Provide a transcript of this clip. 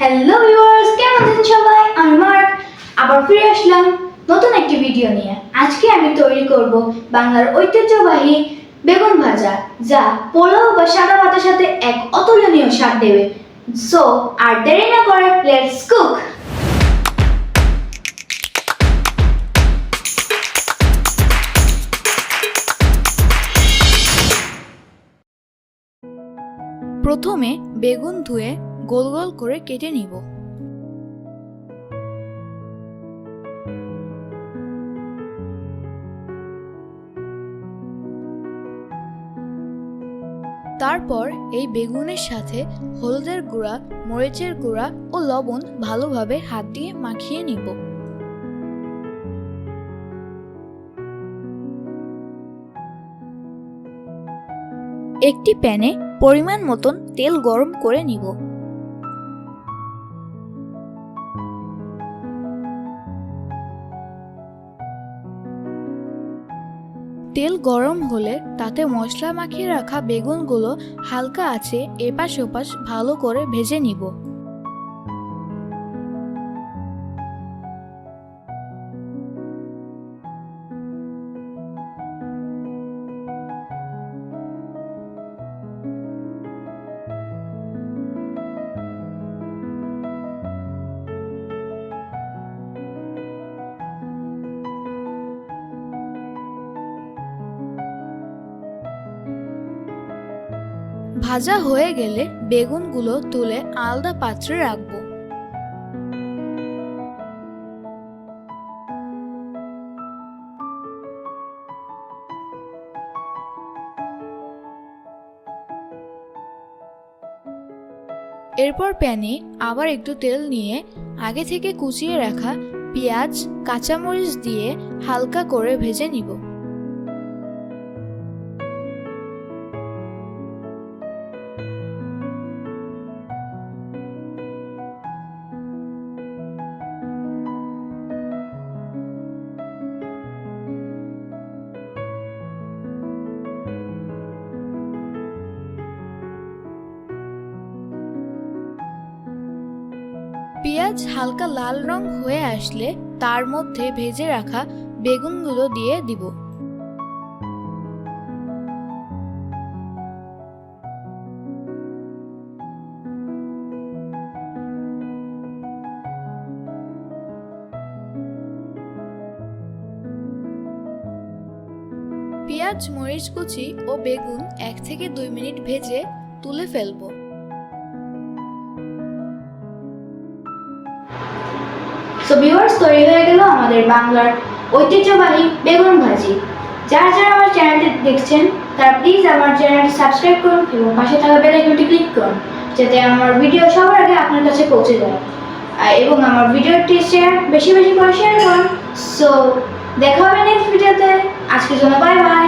Hello viewers কেমন আছেন সবাই? আমি মার্ক আবার ফিরে আসলাম নতুন একটি ভিডিও নিয়ে। আজকে আমি তৈরি করব বাংলার ঐতিহ্যবাহী বেগুন ভাজা, যা পোলাও বা সাদা ভাতের সাথে এক অতুলনীয় স্বাদ দেবে। সো আর দেরি না করে লেটস কুক প্রথমে বেগুন ধুয়ে গোল গোল করে কেটে নিব। তারপর এই বেগুনের সাথে হলুদের গুঁড়া, মরিচের গুঁড়া ও লবণ ভালোভাবে হাত দিয়ে মাখিয়ে নিব। একটি প্যানে পরিমাণ মতন তেল গরম করে নিব। তেল গরম হলে তাতে মশলা মাখিয়ে রাখা বেগুনগুলো হালকা আছে এপাশ ওপাশ ভালো করে ভেজে নিব। ভাজা হয়ে গেলে বেগুনগুলো তুলে আলাদা পাত্রে রাখব। এরপর প্যানে আবার একটু তেল নিয়ে আগে থেকে কুচিয়ে রাখা পেঁয়াজ, কাঁচামরিচ দিয়ে হালকা করে ভেজে নিব। পেঁয়াজ হালকা লাল রং হয়ে আসলে তার মধ্যে ভেজে রাখা বেগুনগুলো দিয়ে দিব। পেঁয়াজ, মরিচ কুচি ও বেগুন এক থেকে দুই মিনিট ভেজে তুলে ফেলব। সো ভিউয়ার্স তৈরি হয়ে গেল আমাদের বাংলার ঐতিহ্যবাহী বেগুন ভাজি। যারা যারা আমার চ্যানেলটি দেখছেন, তারা প্লিজ আমার চ্যানেলটি সাবস্ক্রাইব করুন এবং পাশে থাকা বেল আইকনটি ক্লিক করুন, যাতে আমার ভিডিও সবার আগে আপনার কাছে পৌঁছে যায়। এবং আমার ভিডিওটি শেয়ার বেশি বেশি করে শেয়ার করুন। সো দেখা হবে নেক্সট ভিডিওতে আজকের জন্য বাই বাই